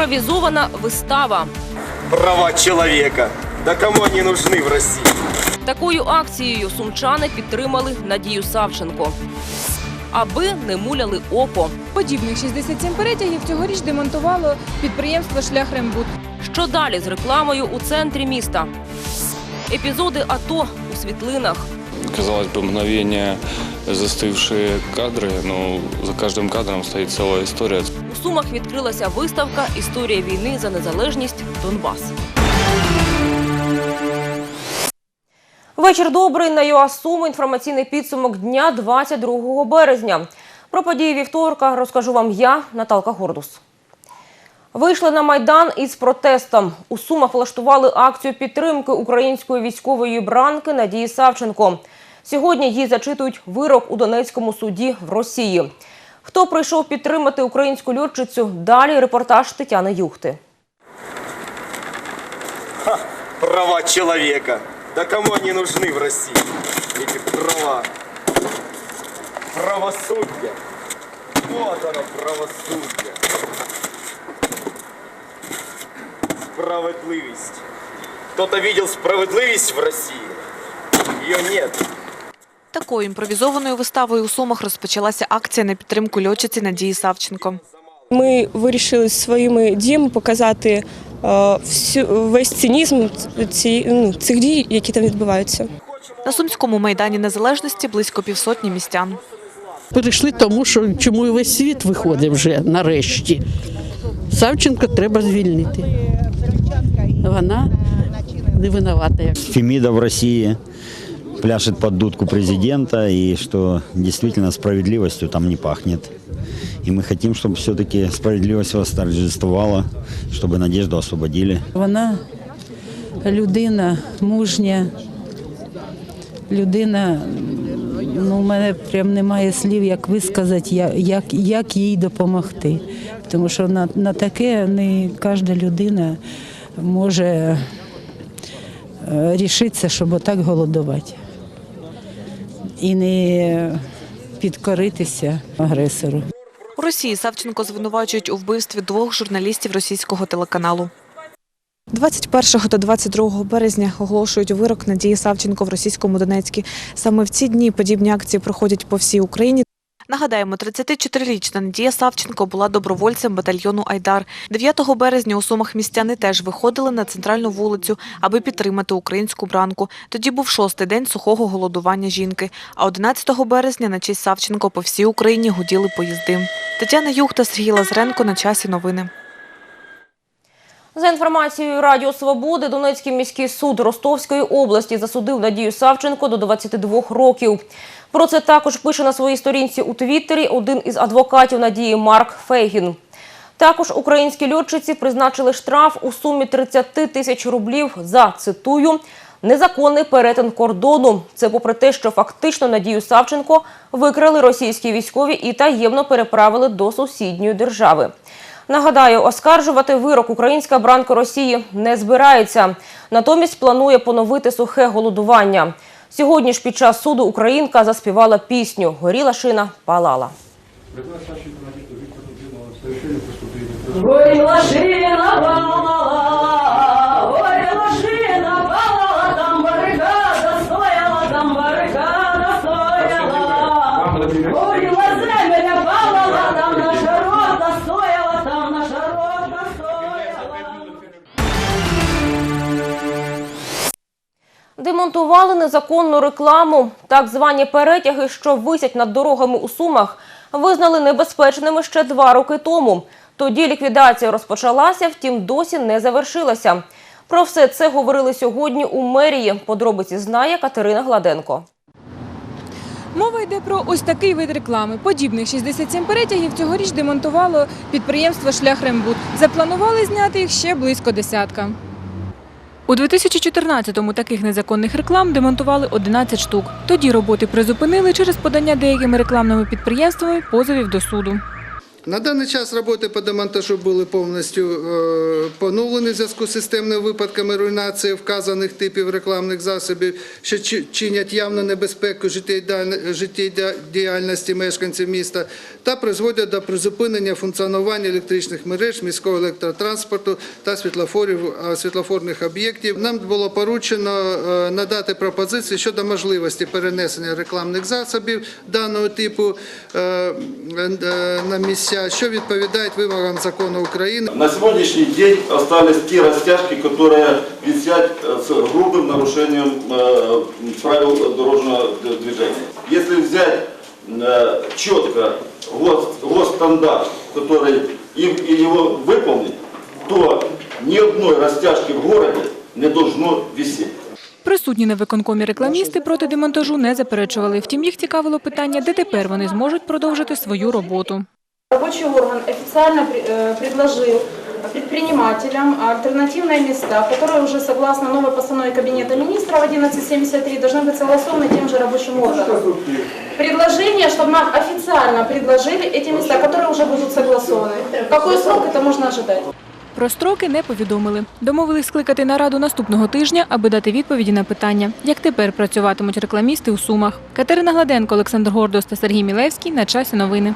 Імпровізована вистава. Права человека. Да кому они нужны в России? Такою акцією сумчани підтримали Надію Савченко. Аби не муляли око. Подібних 67 перетягів цьогоріч демонтувало підприємство Шлях Рембут. Що далі з рекламою у центрі міста? Епізоди АТО у світлинах казалось бы, мгновение застывшие кадры, но за каждым кадром стоит целая история. У Сумах відкрилася виставка Історія війни за незалежність Донбас. Вечір добрий на ЮА Суми. Інформаційний підсумок дня 22 березня. Про події вівторка розкажу вам я, Наталка Гордус. Вийшли на майдан із протестом. У Сумах влаштували акцію підтримки української військової бранки Надії Савченко. Сьогодні їй зачитують вирок у Донецькому суді в Росії. Хто прийшов підтримати українську льотчицю? Далі репортаж Тетяни Юхти. Права человека. Да кому они нужны в России? Эти права. Правосудие. Вот оно, правосудие. Справедливость. Кто-то видел справедливость в России? Ее нет. Такою імпровізованою виставою у Сумах розпочалася акція на підтримку льотчиці Надії Савченко. Ми вирішили своїми діями показати е, всю, весь цинізм ці, ну, цих дій, які там відбуваються. На Сумському майдані Незалежності близько півсотні містян. Перейшли тому, що чому і весь світ виходить вже нарешті. Савченко треба звільнити. Вона не винувата. Як. Фемида в России пляшет под дудку президента, и что действительно справедливостью там не пахнет. И мы хотим, чтобы все-таки справедливость восторжествовала, чтобы Надежду освободили. Вона людина мужня, людина, ну, у мене прям немає слів, як висказати, я- як, як їй допомогти. Тому що на, на таке не кожна людина може е, рішитися, щоб отак голодувати. І не підкоритися агресору. У Росії Савченко звинувачують у вбивстві двох журналістів російського телеканалу. 21 та 22 березня оголошують вирок Надії Савченко в російському Донецьку. Саме в ці дні подібні акції проходять по всій Україні. Нагадаємо, 34-річна Надія Савченко була добровольцем батальйону Айдар. 9 березня у Сумах містяни теж виходили на центральну вулицю, аби підтримати українську бранку. Тоді був шостий день сухого голодування жінки. А 11 березня на честь Савченко по всій Україні гуділи поїзди. Тетяна Юхта, Сергій Лазренко на часі новини. За інформацією Радіо Свободи, Донецький міський суд Ростовської області засудив Надію Савченко до 22 років. Про це також пише на своїй сторінці у Твіттері один із адвокатів Надії Марк Фейгін. Також українські льотчиці призначили штраф у сумі 30 тисяч рублів за, цитую, незаконний перетин кордону. Це попри те, що фактично Надію Савченко викрали російські військові і таємно переправили до сусідньої держави. Нагадаю, оскаржувати вирок українська бранка Росії не збирається. Натомість планує поновити сухе голодування. Сьогодні ж під час суду українка заспівала пісню Горіла шина палала. Горіла шина палала, Демонтували незаконну рекламу. Так звані перетяги, що висять над дорогами у Сумах, визнали небезпечними ще два роки тому. Тоді ліквідація розпочалася, втім досі не завершилася. Про все це говорили сьогодні у мерії. Подробиці знає Катерина Гладенко. Мова йде про ось такий вид реклами. Подібних 67 перетягів цьогоріч демонтувало підприємство Шлях Рембут. Запланували зняти їх ще близько десятка. У 2014-му таких незаконних реклам демонтували 11 штук. Тоді роботи призупинили через подання деякими рекламними підприємствами позовів до суду. На даний час роботи по демонтажу були повністю е, поновлені в зв'язку з системними випадками руйнації вказаних типів рекламних засобів, що чинять явну небезпеку життєдіяльності мешканців міста та призводять до призупинення функціонування електричних мереж, міського електротранспорту та світлофорів, е, світлофорних об'єктів. Нам було поручено е, надати пропозиції щодо можливості перенесення рекламних засобів даного типу е, е, на місця, що відповідають вимогам закону України. На сегодняшний день остались те растяжки, которые висят э, с грубым нарушением э, правил дорожного д- движения. Если взять э, четко гос- госстандарт, который и, и его выполнить, то ни одной растяжки в городе не должно висеть. Присутні на виконкомі рекламісти проти демонтажу не заперечували. Втім, їх цікавило питання, де тепер вони зможуть продовжити свою роботу. Рабочий орган официально при- э, предложил предпринимателям альтернативные места, которые уже согласно новой постанове Кабинета министров 1173 должны быть согласованы тем же рабочим органом. Предложение, чтобы нам официально предложили эти места, которые уже будут согласованы. В какой срок это можно ожидать? Про строки не повідомили. Домовились скликати нараду наступного тижня, аби дати відповіді на питання, як тепер працюватимуть рекламісти у Сумах. Катерина Гладенко, Олександр Гордос та Сергій Мілевський. На часі новини.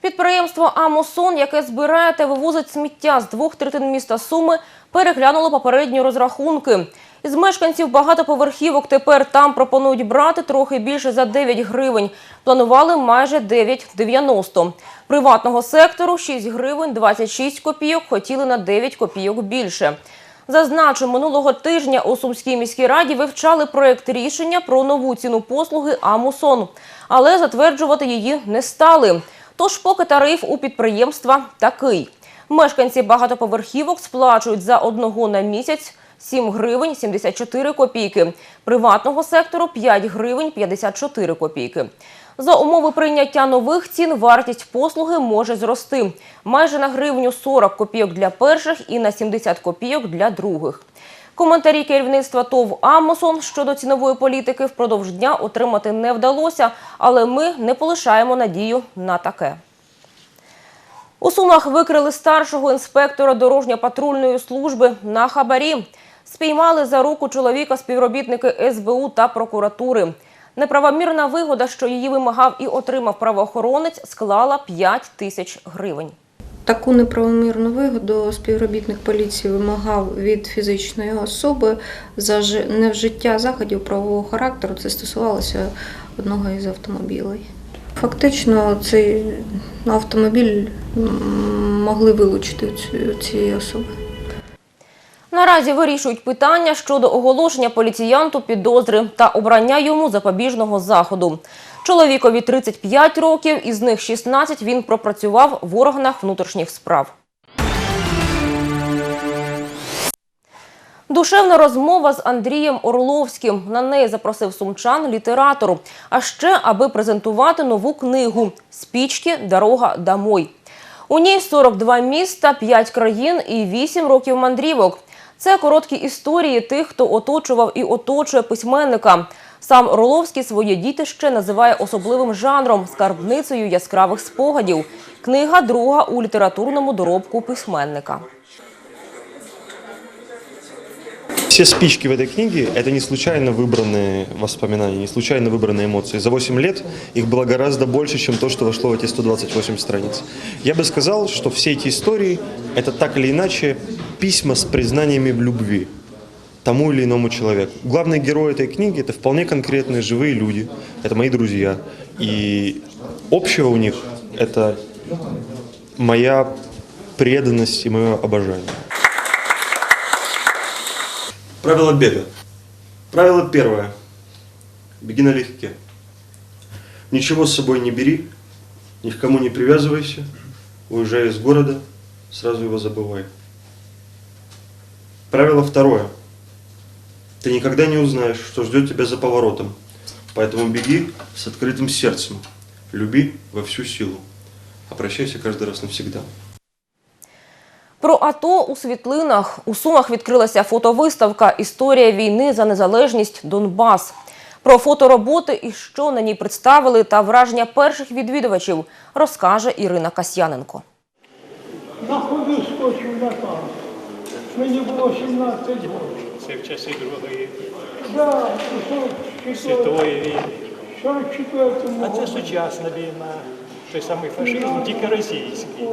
Підприємство «Амосон», яке збирає та вивозить сміття з двох третин міста Суми, переглянуло попередні розрахунки. Із мешканців багатоповерхівок тепер там пропонують брати трохи більше за 9 гривень. Планували майже 9,90. Приватного сектору 6 гривень 26 копійок, хотіли на 9 копійок більше. Зазначу, минулого тижня у Сумській міській раді вивчали проєкт рішення про нову ціну послуги «Амусон», але затверджувати її не стали. Тож поки тариф у підприємства такий. Мешканці багатоповерхівок сплачують за одного на місяць 7 гривень 74 копійки, приватного сектору 5 гривень 54 копійки. За умови прийняття нових цін вартість послуги може зрости майже на гривню 40 копійок для перших і на 70 копійок для других. Коментарі керівництва ТОВ «Амосон» щодо цінової політики впродовж дня отримати не вдалося, але ми не полишаємо надію на таке. У Сумах викрили старшого інспектора дорожньо-патрульної служби на хабарі. Спіймали за руку чоловіка співробітники СБУ та прокуратури. Неправомірна вигода, що її вимагав і отримав правоохоронець, склала 5 тисяч гривень. Таку неправомірну вигоду співробітник поліції вимагав від фізичної особи за невжиття заходів правового характеру. Це стосувалося одного із автомобілей. Фактично, цей автомобіль могли вилучити цієї особи. Наразі вирішують питання щодо оголошення поліціянту підозри та обрання йому запобіжного заходу. Чоловікові 35 років, із них 16 він пропрацював в органах внутрішніх справ. Душевна розмова з Андрієм Орловським. На неї запросив сумчан літератор. А ще, аби презентувати нову книгу «Спічки. Дорога домой». У ній 42 міста, 5 країн і 8 років мандрівок. Це короткі історії тих, хто оточував і оточує письменника. Сам Орловський своє дітище називає особливим жанром – скарбницею яскравих спогадів. Книга друга у літературному доробку письменника. Все спички в этой книге – это не случайно выбранные воспоминания, не случайно выбранные эмоции. За 8 лет их было гораздо больше, чем то, что вошло в эти 128 страниц. Я бы сказал, что все эти истории – это так или иначе письма с признаниями в любви тому или иному человеку. Главные герои этой книги – это вполне конкретные живые люди, это мои друзья. И общего у них – это моя преданность и мое обожание. Правило бега. Правило первое. Беги налегке. Ничего с собой не бери, ни к кому не привязывайся. Уезжая из города, сразу его забывай. Правило второе. Ты никогда не узнаешь, что ждет тебя за поворотом. Поэтому беги с открытым сердцем. Люби во всю силу. А прощайся каждый раз навсегда. Про АТО у світлинах. У Сумах відкрилася фотовиставка «Історія війни за незалежність Донбас». Про фотороботи і що на ній представили та враження перших відвідувачів розкаже Ірина Касьяненко. На ходу скочив на танк. Мені було 17 років. Це в часи Другої Да, світової війни. А це сучасна війна. Той самий фашизм, тільки російський.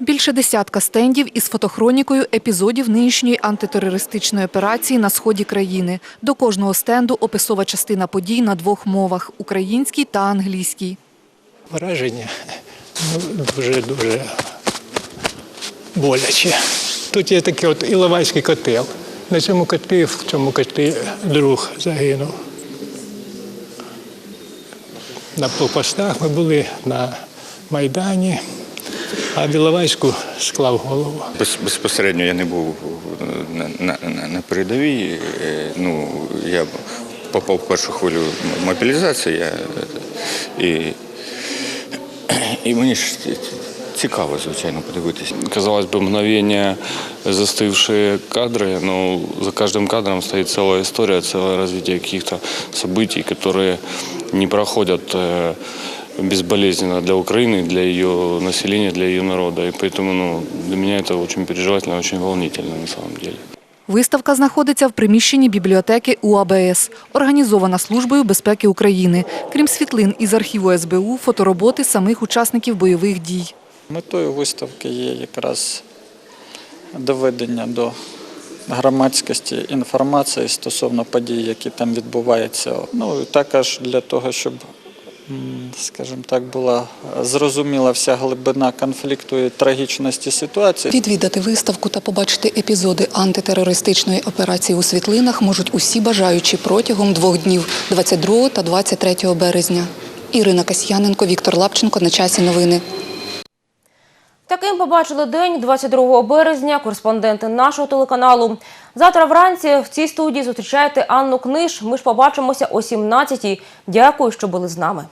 Більше десятка стендів із фотохронікою епізодів нинішньої антитерористичної операції на сході країни. До кожного стенду описова частина подій на двох мовах українській та англійській. Враження ну, дуже дуже боляче. Тут є такий от Іловайський котел. На цьому котлі, в цьому котлі друг загинув. На блокпостах ми були на Майдані, а в Іловайську склав голову. Без, безпосередньо я не був на, на, на, на передовій. Е, Ну, я попав в першу хвилю мобілізації. Я, е, і, і мені ж цікаво, звичайно, подивитися. Казалось бы, мгновение застывшие кадры, но за каждым кадром стоит целая история, целое развитие каких-то событий, которые не проходят э, безболезненно для Украины, для ее населения, для ее народа. И поэтому ну, для меня это очень переживательно, очень волнительно на самом деле. Виставка знаходиться в приміщенні бібліотеки УАБС, організована Службою безпеки України. Крім світлин із архіву СБУ, фотороботи самих учасників бойових дій. Метою виставки є якраз доведення до громадськості інформації стосовно подій, які там відбуваються. Ну також для того, щоб, скажімо так, була зрозуміла вся глибина конфлікту і трагічності ситуації. Відвідати виставку та побачити епізоди антитерористичної операції у світлинах можуть усі бажаючі протягом двох днів 22 та 23 березня. Ірина Касьяненко, Віктор Лапченко. На часі новини. Таким побачили день 22 березня кореспонденти нашого телеканалу. Завтра вранці в цій студії зустрічаєте Анну Книж. Ми ж побачимося о 17-й. Дякую, що були з нами.